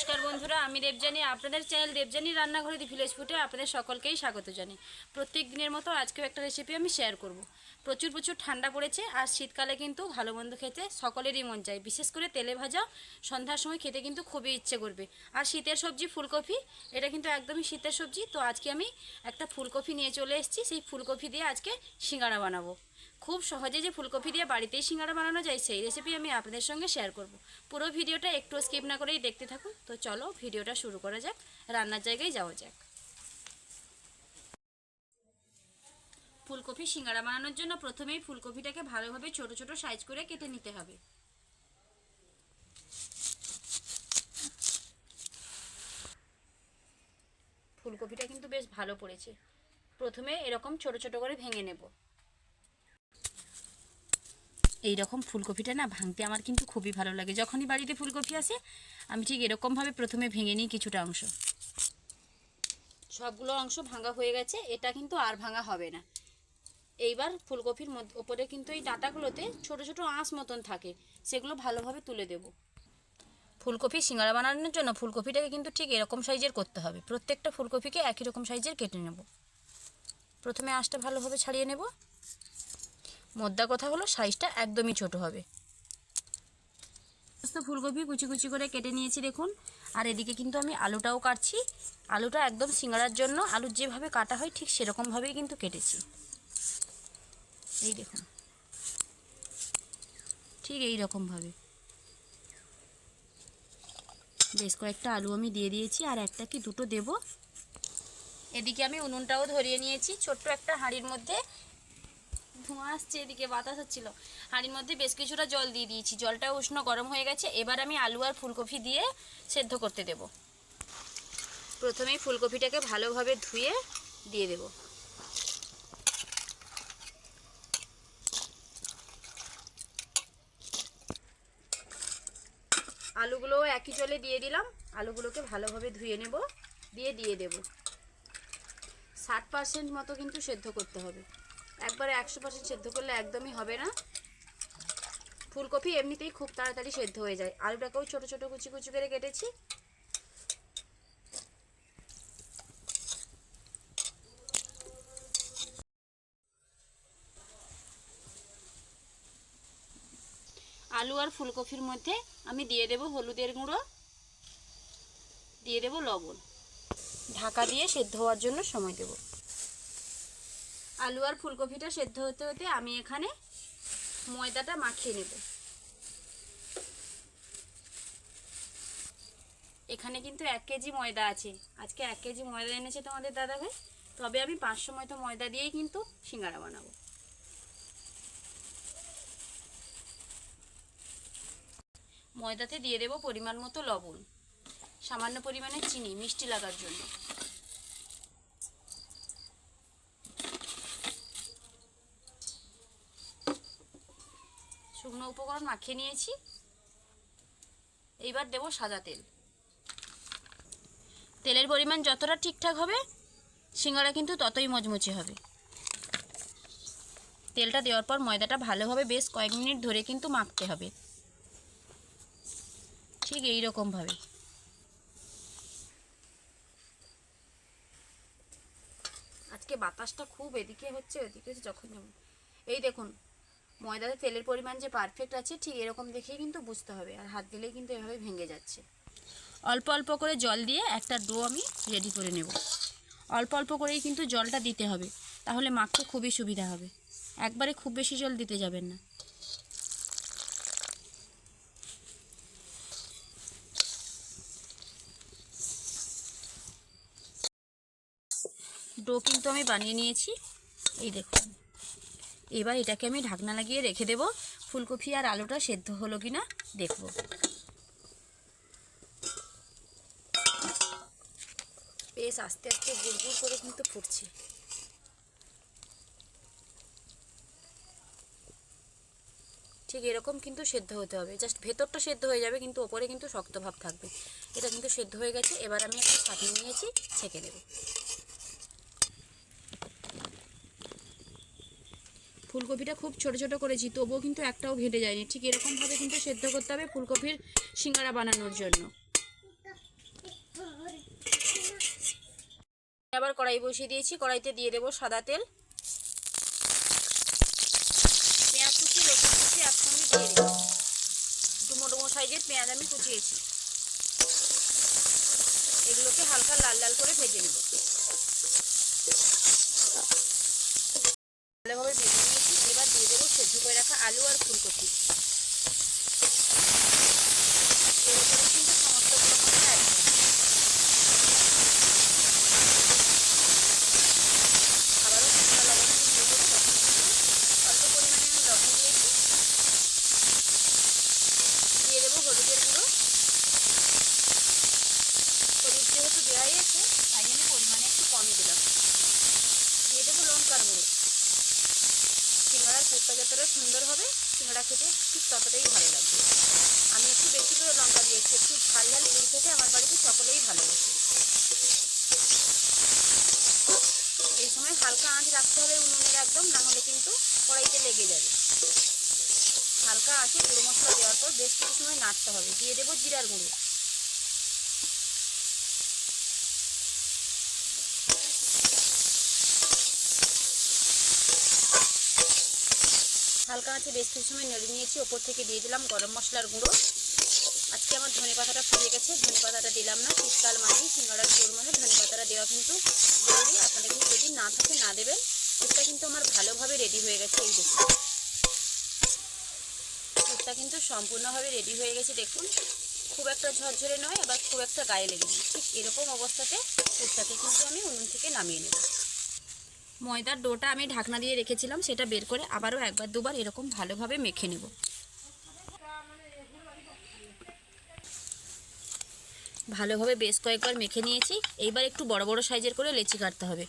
নমস্কার বন্ধুরা, আমি দেবজানি আপনাদের চ্যানেল দেবজানি রান্নাঘরে দি ভিলেজ ফুটে আপনাদের সকলকেই স্বাগত জানাই। প্রত্যেক দিনের মতো আজকেও একটা রেসিপি আমি শেয়ার করব। প্রচুর প্রচুর ঠান্ডা পড়েছে আর শীতকালে কিন্তু ভালো মন্দ খেতে সকলেরই মন চায়। বিশেষ করে তেলে ভাজা, সন্ধ্যার সময় খেতে কিন্তু খুবই ইচ্ছে করবে। আর শীতের সবজি ফুলকপি, এটা কিন্তু একদমই শীতের সবজি। তো আজকে আমি একটা ফুলকপি নিয়ে চলে এসেছি। সেই ফুলকপি দিয়ে আজকে সিঙ্গাড়া বানাবো। খুব সহজে যে ফুলকপি দিয়ে বাড়িতেই সিঙ্গারা বানানো যায়, সেই রেসিপি আমি আপনাদের সঙ্গে শেয়ার করব। পুরো ভিডিওটা একটু স্কিপ না করেই দেখতে থাকুন। তো চলো ভিডিওটা শুরু করা যাক, রান্নার জায়গায় যাওয়া যাক। ফুলকপি সিঙ্গাড়া বানানোর জন্য প্রথমেই ফুলকপিটাকে ভালোভাবে ছোট ছোট সাইজ করে কেটে নিতে হবে। ফুলকপিটা কিন্তু বেশ ভালো পড়েছে। প্রথমে এরকম ছোট ছোট করে ভেঙে নেব। এই রকম ফুলকপিটা না ভাঙতে আমার কিন্তু খুবই ভালো লাগে। যখনই বাড়িতে ফুলকপি আসে, আমি ঠিক এরকমভাবে প্রথমে ভেঙে নিই কিছুটা অংশ। সবগুলো অংশ ভাঙা হয়ে গেছে, এটা কিন্তু আর ভাঙা হবে না। এইবার ফুলকপির মধ্যে, ওপরে কিন্তু এই ডাঁটাগুলোতে ছোট ছোট আঁশ মতন থাকে, সেগুলো ভালোভাবে তুলে দেব। ফুলকপি সিঙ্গারা বানানোর জন্য ফুলকপিটাকে কিন্তু ঠিক এরকম সাইজের করতে হবে। প্রত্যেকটা ফুলকপিকে একই রকম সাইজের কেটে নেব। প্রথমে আঁশটা ভালোভাবে ছাড়িয়ে নেব। মোদ্দা কথা হলো সাইজটা একদমই ছোট হবে। সমস্ত ফুলকপি কুচি কুচি করে কেটে নিয়েছি, দেখুন। আর এদিকে কিন্তু আমি আলুটাও কাটছি। আলুটা একদম সিঙ্গারার জন্য, আলু যেভাবে কাটা হয়, ঠিক সেরকমভাবেই কিন্তু কেটেছি। এই দেখুন। ঠিক এই রকমভাবে। বেশ কয়েকটা আলু আমি দিয়ে দিয়েছি, আর একটা কি দুটো দেব। এদিকে আমি উনুনটাও ধরিয়ে নিয়েছি। ছোট্ট একটা হাঁড়ির মধ্যে ধোঁয়া আসছে, এদিকে বাতাস হচ্ছিল। হাঁড়ির মধ্যে বেশ কিছুটা জল দিয়ে দিয়েছি। জলটা উষ্ণ গরম হয়ে গেছে। এবার আমি আলু আর ফুলকপি দিয়ে সেদ্ধ করতে দেব। প্রথমেই ফুলকপিটাকে ভালোভাবে ধুয়ে দিয়ে দেব। আলুগুলো একই জলে দিয়ে দিলাম। আলুগুলোকে ভালোভাবে ধুয়ে নেব, দিয়ে দিয়ে দেব। ষাট পার্সেন্ট মতো কিন্তু সেদ্ধ করতে হবে। একবারে একশো পার্সেন্ট সেদ্ধ করলে একদমই হবে না। ফুলকপি এমনিতেই খুব তাড়াতাড়ি সেদ্ধ হয়ে যায়। আলুটাকেও ছোট ছোট কুচি কুচি করে কেটেছি। আলু আর ফুলকপির মধ্যে আমি দিয়ে দেব হলুদের গুঁড়ো, দিয়ে দেব লবণ। ঢাকা দিয়ে সেদ্ধ হওয়ার জন্য সময় দেব। আলু আর ফুলকপিটা সেদ্ধ হতে হতে আমি এখানে ময়দাটা মাখিয়ে নেব। এখানে কিন্তু এক কেজি ময়দা আছে। আজকে এক কেজি ময়দা এনেছে তোমাদের দাদা ভাই তবে আমি পাঁচশো মতো ময়দা দিয়েই কিন্তু সিঙ্গারা বানাবো। ময়দাতে দিয়ে দেব পরিমাণ মতো লবণ। সামান্য পরিমাণে চিনি, মিষ্টি লাগার জন্য। শুকনো উপকরণ মাখিয়ে নিয়েছি। এইবার দেব সাদা তেল। তেলের পরিমাণ যতটা ঠিকঠাক হবে, সিঙ্গারা কিন্তু ততই মচমচে হবে। তেলটা দেওয়ার পর ময়দাটা ভালোভাবে বেশ কয়েক মিনিট ধরে কিন্তু মাখতে হবে। ঠিক এই রকমভাবে আজকে বাতাসটা খুব এদিকে হচ্ছে, ওদিকে যখন এই দেখুন ময়দাতে তেলের পরিমাণ যে পারফেক্ট আছে, ঠিক এরকম দেখেই কিন্তু বুঝতে হবে। আর হাত দিলেই কিন্তু এভাবে ভেঙে যাচ্ছে। অল্প অল্প করে জল দিয়ে একটা ডো আমি রেডি করে নেব। অল্প অল্প করেই কিন্তু জলটা দিতে হবে। তাহলে মাখতে খুবই সুবিধা হবে। একবারে খুব বেশি জল দিতে যাবেন না। ডো কিন্তু আমি বানিয়ে নিয়েছি। এই দেখুন। এবার এটাকে আমি ঢাকনা লাগিয়ে রেখে দেব। ফুলকপি আর আলুটা সেদ্ধ হলো কি না দেখব। বেশ, আস্তে আস্তে গুড়গুড় করে কিন্তু ফুটছে। ঠিক এরকম কিন্তু সেদ্ধ হতে হবে। জাস্ট ভেতরটা সেদ্ধ হয়ে যাবে, কিন্তু ওপরে কিন্তু শক্ত ভাব থাকবে। এটা কিন্তু সেদ্ধ হয়ে গেছে। এবার আমি একটা ছাঁকনি নিয়েছি, ছেঁকে দেবো ফুলকপিটা খুব ছোট ছোট করেছি, তবুও কিন্তু একটাও ঘেটে যায়নি। ঠিক এরকমভাবে কিন্তু সেদ্ধ করতে হবে ফুলকপির সিঙ্গারা বানানোর জন্য। আবার কড়াই বসিয়ে দিয়েছি, কড়াইতে দিয়ে দেবো সাদা তেল। পেঁয়াজ কুচি, রসুন কুচি একসঙ্গে দিয়ে দেবো ডুমো ডুমো সাইজের পেঁয়াজ আমি কুচিয়েছি। এগুলোকে হালকা লাল লাল করে ভেজে নেব। দিয়েছি একটু ঝাল ঝাল পুর খেতে আমার বাড়িতে সকলেই ভালোবাসে। এই সময় হালকা আঁচ রাখতে হবে উনুনের একদম, না হলে কিন্তু কড়াইতে লেগে যাবে। হালকা আঁচে গুঁড়ো মশলা দেওয়ার পর বেশ কিছু সময় নাড়তে হবে। দিয়ে দেবো জিরার গুঁড়ো। হালকা আঁচে বেশ কিছু সময় নেড়ে নিয়েছি, ওপর থেকে দিয়ে দিলাম গরম মশলার গুঁড়ো। আমার ধনে পাতাটা ফুরিয়ে গেছে। ধনে পাতাটা দিলাম না, শীতকাল মানেই সিঙ্গাড়ার জোর মানে ধনে পাতাটা দেওয়া কিন্তু জরুরি। আপনাদের কিন্তু যদি না থাকে, না দেবেন এটা কিন্তু আমার ভালোভাবে রেডি হয়ে গেছে এই দেখুন। দুধটা কিন্তু সম্পূর্ণভাবে রেডি হয়ে গেছে, দেখুন। খুব একটা ঝরঝরে নয়, আবার খুব একটা গায়ে লেগে নেই ঠিক এরকম অবস্থাতে দুধটাকে কিন্তু আমি উনুন থেকে নামিয়ে নেব। ময়দার ডোটা আমি ঢাকনা দিয়ে রেখেছিলাম, সেটা বের করে আবারও একবার, দুবার এরকম ভালোভাবে মেখে নেব। ভালোভাবে বেশ কয়েকবার মেখে নিয়েছি। এইবার একটু বড় বড় সাইজের করে লেচি কাটতে হবে।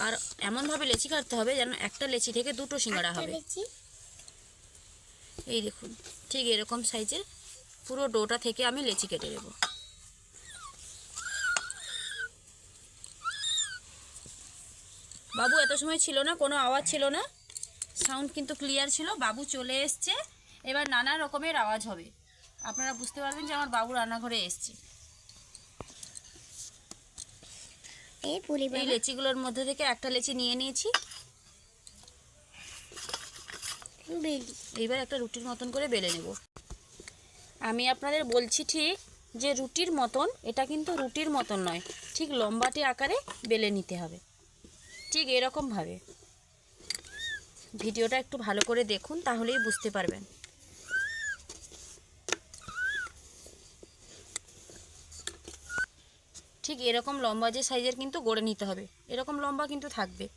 কার এমনভাবে লেচি কাটতে হবে যেন একটা লেচি থেকে দুটো সিঙ্গাড়া হবে। এই দেখুন ঠিক এরকম সাইজের পুরো ডোটা থেকে আমি লেচি কেটে নেব। বাবু এত সময় ছিল না কোনো আওয়াজ ছিল না? সাউন্ড কিন্তু ক্লিয়ার ছিল। বাবু চলে এসছে। এবার নানা রকমের আওয়াজ হবে। আপনারা বুঝতে পারবেন যে আমার বাবু রান্নাঘরে এসছে। এই লেচিগুলোর মধ্যে থেকে একটা লেচি নিয়ে নিয়েছি। এইবার একটা রুটির মতন করে বেলে নেব। আমি আপনাদের বলছি ঠিক যে রুটির মতন এটা কিন্তু রুটির মতন নয় ঠিক লম্বাটে আকারে বেলে নিতে হবে। ঠিক এরকমভাবে। ভিডিওটা একটু ভালো করে দেখুন তাহলেই বুঝতে পারবেন। ঠিক এরকম লম্বা যে সাইজের কিন্তু গড়ে নিতে হবে। এরকম লম্বা কিন্তু থাকবে।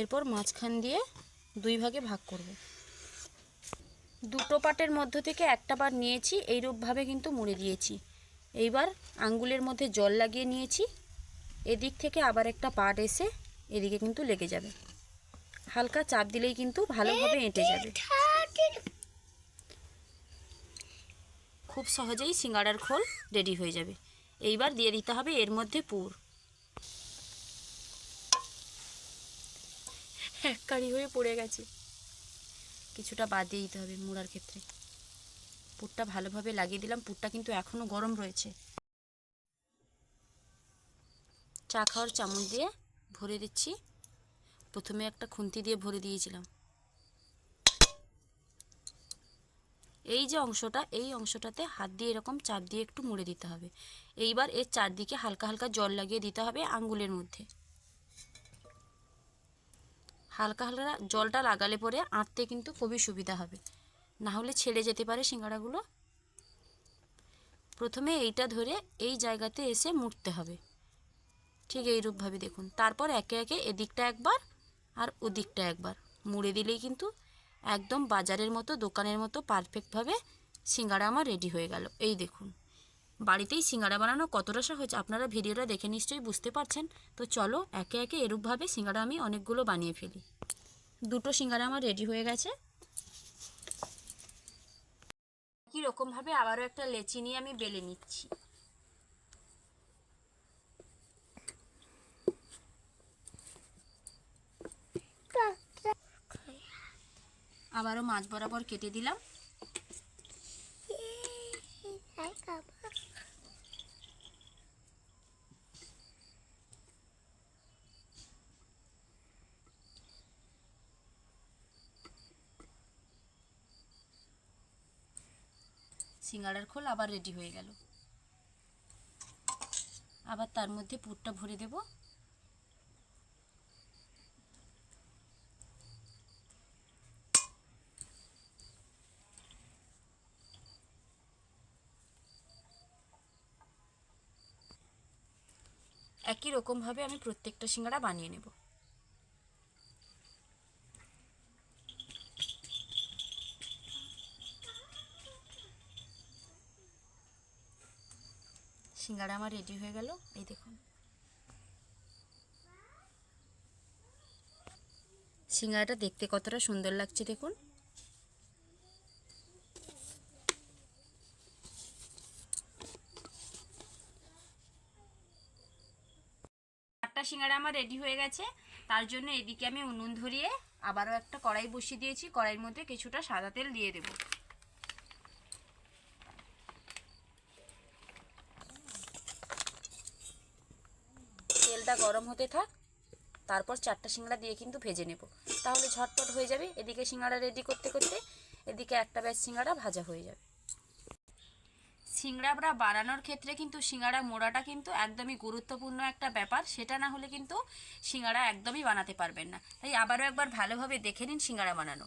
এরপর মাঝখান দিয়ে দুই ভাগে ভাগ করব। দুটো পাটের মধ্য থেকে একটা পাট নিয়েছি এইরূপভাবে কিন্তু মুড়ে দিয়েছি। এইবার আঙ্গুলের মধ্যে জল লাগিয়ে নিয়েছি। এদিক থেকে আবার একটা পাট এসে এদিকে কিন্তু লেগে যাবে। হালকা চাপ দিলেই কিন্তু ভালোভাবে এঁটে যাবে। খুব সহজেই সিঙ্গাড়ার খোল রেডি হয়ে যাবে। এইবার দিয়ে দিতে হবে এর মধ্যে পুর। এক কারি হয়ে পড়ে গেছে। কিছুটা বাদ দিয়ে দিতে হবে মুড়ার ক্ষেত্রে। পুরটা ভালোভাবে লাগিয়ে দিলাম। পুরটা কিন্তু এখনও গরম রয়েছে। চা খাওয়ার চামচ দিয়ে ভরে দিচ্ছি। প্রথমে একটা খুন্তি দিয়ে ভরে দিয়েছিলাম। এই যে অংশটা, এই অংশটাতে হাত দিয়ে এরকম চাপ দিয়ে একটু মুড়ে দিতে হবে। এইবার এর চারদিকে হালকা হালকা জল লাগিয়ে দিতে হবে আঙ্গুলের মধ্যে। হালকা হালকা জলটা লাগালে পরে আঁটতে কিন্তু খুবই সুবিধা হবে। না হলে ছেড়ে যেতে পারে সিঙ্গাড়াগুলো। প্রথমে এইটা ধরে এই জায়গাতে এসে মুড়তে হবে। ঠিক এইরূপভাবে দেখুন। তারপর একে একে এদিকটা একবার আর ওদিকটা একবার। মুড়ে দিলেই কিন্তু একদম বাজারের মতো, দোকানের মতো পারফেক্টভাবে সিঙ্গাড়া আমার রেডি হয়ে গেল। এই দেখুন। বাড়িতেই সিঙ্গাড়া বানানো কতটা সহজ আপনারা ভিডিওটা দেখে নিশ্চয়ই বুঝতে পারছেন। তো চলো, একে একে এরূপভাবে সিঙ্গাড়া আমি অনেকগুলো বানিয়ে ফেলি। দুটো সিঙ্গাড়া আমার রেডি হয়ে গেছে। একই রকমভাবে আবারও একটা লেচি নিয়ে আমি বেলে নিচ্ছি। আবারও মাছ বরাবর কেটে দিলাম। সিঙ্গাড়ার খোল আবার রেডি হয়ে গেল। আবার তার মধ্যে পুরটা ভরে দেবো। একই রকমভাবে আমি প্রত্যেকটা সিঙ্গাড়া বানিয়ে নেব। সিঙ্গাড়া আমার রেডি হয়ে গেল, এই দেখুন। সিঙ্গাড়াটা দেখতে কতটা সুন্দর লাগছে দেখুন। সিঙ্গাড়া আমার রেডি হয়ে গেছে। তার জন্য এদিকে আমি উনুন ধরিয়ে আবারও একটা কড়াই বসিয়ে দিয়েছি। কড়াইয়ের মধ্যে কিছুটা সাদা তেল দিয়ে দেবো। তেলটা গরম হতে থাক, তারপর চারটা সিঙ্গাড়া দিয়ে কিন্তু ভেজে নেব। তাহলে ঝটপট হয়ে যাবে। এদিকে সিঙ্গাড়া রেডি করতে করতে এদিকে একটা ব্যাচ সিঙ্গাড়া ভাজা হয়ে যাবে। সিঙ্গাড়া বানানোর ক্ষেত্রে কিন্তু সিঙ্গাড়া মোড়াটা কিন্তু একদমই গুরুত্বপূর্ণ একটা ব্যাপার। সেটা না হলে কিন্তু সিঙ্গাড়া একদমই বানাতে পারবেন না। তাই আবারও একবার ভালোভাবে দেখে নিন সিঙ্গাড়া বানানো।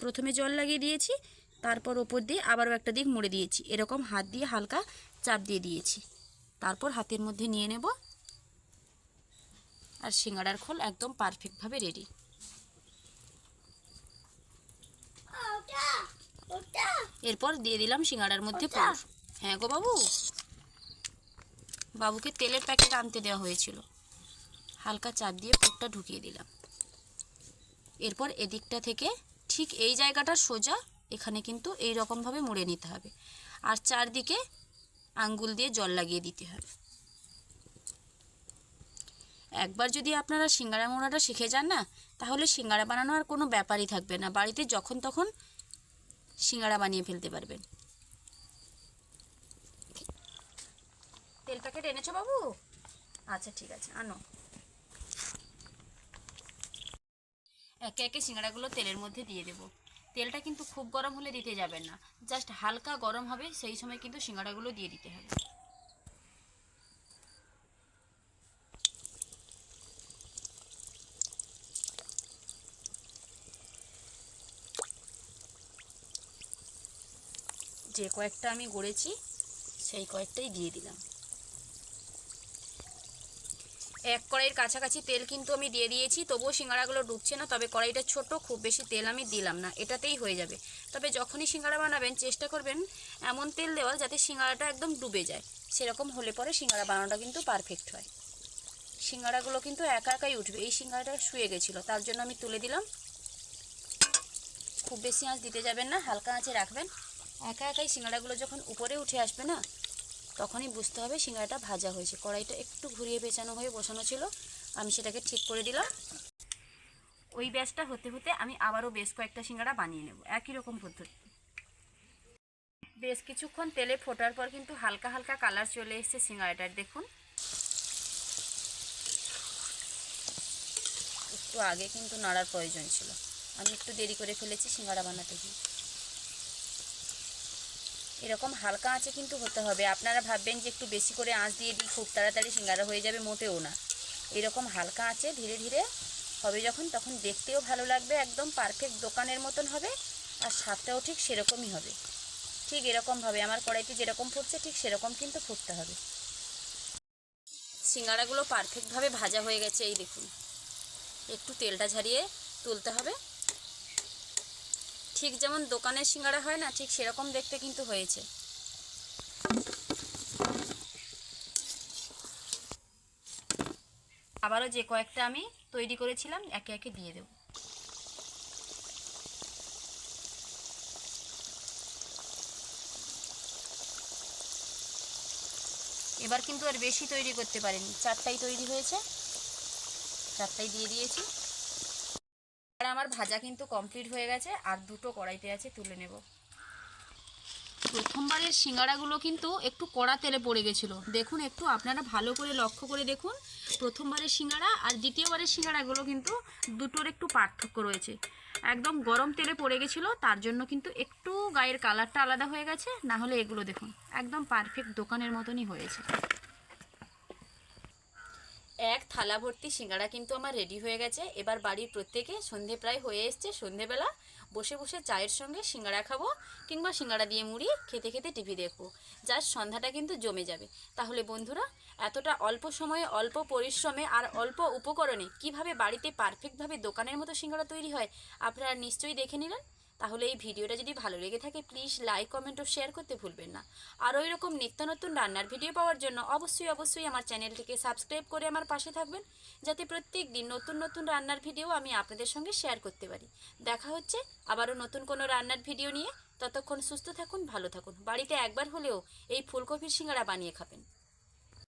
প্রথমে জল লাগিয়ে দিয়েছি, তারপর ওপর দিয়ে আবারও একটা দিক মুড়ে দিয়েছি। এরকম হাত দিয়ে হালকা চাপ দিয়ে দিয়েছি। তারপর হাতের মধ্যে নিয়ে নেব। আর সিঙ্গাড়ার খোল একদম পারফেক্টভাবে রেডি এরপর দিয়ে দিলাম সিঙ্গাড়ার মধ্যে? পুর হ্যাঁ গো বাবু। বাবুকে তেলের প্যাকেট আনতে দেওয়া হয়েছিল। হালকা চাপ দিয়ে পুরটা ঢুকিয়ে দিলাম। এরপর এদিকটা থেকে ঠিক এই জায়গাটা সোজা এখানে কিন্তু এই রকমভাবে মুড়ে নিতে হবে। আর চারদিকে আঙ্গুল দিয়ে জল লাগিয়ে দিতে হবে। একবার যদি আপনারা সিঙ্গাড়া মোড়াটা শিখে যান না তাহলে সিঙ্গাড়া বানানো আর কোনো ব্যাপারই থাকবে না। বাড়িতে যখন তখন সিঙ্গাড়া বানিয়ে ফেলতে পারবেন তেল প্যাকেট এনেছো বাবু? আচ্ছা ঠিক আছে, আনো। একে একে সিঙ্গাড়াগুলো তেলের মধ্যে দিয়ে দেব। তেলটা কিন্তু খুব গরম হলে দিতে যাবেন না। জাস্ট হালকা গরম হবে, সেই সময় কিন্তু সিঙ্গাড়াগুলো দিয়ে দিতে হবে। যে কয়েকটা আমি গড়েছি, সেই কয়েকটাই দিয়ে দিলাম। এক কড়াইয়ের কাছাকাছি তেল কিন্তু আমি দিয়ে দিয়েছি, তবুও সিঙ্গাড়াগুলো ডুবছে না, তবে কড়াইটা ছোট, খুব বেশি তেল আমি দিলাম না, এটাতেই হয়ে যাবে। তবে যখনই সিঙ্গাড়া বানাবেন, চেষ্টা করবেন এমন তেল দেওয়ার যাতে সিঙ্গাড়াটা একদম ডুবে যায়। সেরকম হলে পরে সিঙ্গাড়া বানানোটা কিন্তু পারফেক্ট হয়। সিঙ্গাড়াগুলো কিন্তু একা একাই উঠবে, এই সিঙ্গাড়াটা শুয়ে গেছিল, তার জন্য আমি তুলে দিলাম। খুব বেশি আঁচ দিতে যাবেন না, হালকা আঁচে রাখবেন। একা একাই সিঙ্গাড়াগুলো যখন উপরে উঠে আসবে না, তখনই বুঝতে হবে সিঙ্গাড়াটা ভাজা হয়েছে। কড়াইটা একটু ঘুরিয়ে পেঁচানো হয়ে বসানো ছিল, আমি সেটাকে ঠিক করে দিলাম। ওই ব্যাচটা হতে হতে আমি আবারও বেশ কয়েকটা সিঙ্গাড়া বানিয়ে নেব, একই রকম পদ্ধতি। বেশ কিছুক্ষণ তেলে ফোটার পর কিন্তু হালকা হালকা কালার চলে এসছে সিঙ্গাড়াটার দেখুন। একটু আগে কিন্তু নাড়ার প্রয়োজন ছিল। আমি একটু দেরি করে ফেলেছি সিঙ্গাড়া বানাতে গিয়ে। এরকম হালকা আঁচে কিন্তু হতে হবে। আপনারা ভাববেন যে একটু বেশি করে আঁচ দিয়ে দিই, খুব তাড়াতাড়ি সিঙ্গারা হয়ে যাবে, মোটেও না। এরকম হালকা আঁচে ধীরে ধীরে হবে যখন, তখন দেখতেও ভালো লাগবে, একদম পারফেক্ট দোকানের মতন হবে, আর স্বাদটাও ঠিক সেরকমই হবে। ঠিক এরকমভাবে আমার কড়াইতে যেরকম ফুটছে, ঠিক সেরকম কিন্তু ফুটতে হবে। সিঙ্গারাগুলো পারফেক্টভাবে ভাজা হয়ে গেছে, এই দেখুন। একটু তেলটা ঝারিয়ে তুলতে হবে। ঠিক যেমন দোকানের সিঙ্গারা হয় না, ঠিক সেরকম দেখতে কিন্তু হয়েছে। আবারও যে কয়েকটা আমি তৈরি করেছিলাম, একে একে দিয়ে দেব। এবার কিন্তু আর বেশি তৈরি করতে পারিনি। চারটাই তৈরি হয়েছে। চারটাই দিয়ে দিয়েছি। আমার ভাজা কিন্তু কমপ্লিট হয়ে গেছে, আর দুটো কড়াইতে আছে, তুলে নেব। প্রথমবারের সিঙ্গাড়াগুলো কিন্তু একটু কড়া তেলে পড়ে গেছিল। দেখুন একটু, আপনারা ভালো করে লক্ষ্য করে দেখুন, প্রথমবারের সিঙ্গাড়া আর দ্বিতীয়বারের সিঙ্গাড়াগুলো কিন্তু দুটোর একটু পার্থক্য রয়েছে। একদম গরম তেলে পড়ে গেছিল, তার জন্য কিন্তু একটু গায়ের কালারটা আলাদা হয়ে গেছে, না হলে এগুলো দেখুন, একদম পারফেক্ট দোকানের মতনই হয়েছে। এক থালা ভর্তি সিঙ্গাড়া কিন্তু আমার রেডি হয়ে গেছে। এবার বাড়ির প্রত্যেকে সন্ধে প্রায় হয়ে এসছে। সন্ধেবেলা বসে বসে চায়ের সঙ্গে সিঙ্গাড়া খাব কিংবা সিঙ্গাড়া দিয়ে মুড়ি খেতে খেতে টিভি দেখব। যার সন্ধ্যাটা কিন্তু জমে যাবে। তাহলে বন্ধুরা, এতটা অল্প সময়ে, অল্প পরিশ্রমে আর অল্প উপকরণে কীভাবে বাড়িতে পারফেক্টভাবে দোকানের মতো সিঙ্গাড়া তৈরি হয়, আপনারা নিশ্চয়ই দেখে নিলেন। তাহলে এই ভিডিওটা যদি ভালো লেগে থাকে প্লিজ লাইক কমেন্ট ও শেয়ার করতে ভুলবেন না। আর ওই রকম নিত্য নতুন রান্নার ভিডিও পাওয়ার জন্য অবশ্যই অবশ্যই আমার চ্যানেলটিকে সাবস্ক্রাইব করে আমার পাশে থাকবেন, যাতে প্রত্যেক দিন নতুন নতুন রান্নার ভিডিও আমি আপনাদের সঙ্গে শেয়ার করতে পারি। দেখা হচ্ছে আবারও নতুন কোনো রান্নার ভিডিও নিয়ে। ততক্ষণ সুস্থ থাকুন, ভালো থাকুন। বাড়িতে একবার হলেও এই ফুলকপির সিঙ্গাড়া বানিয়ে খাবেন।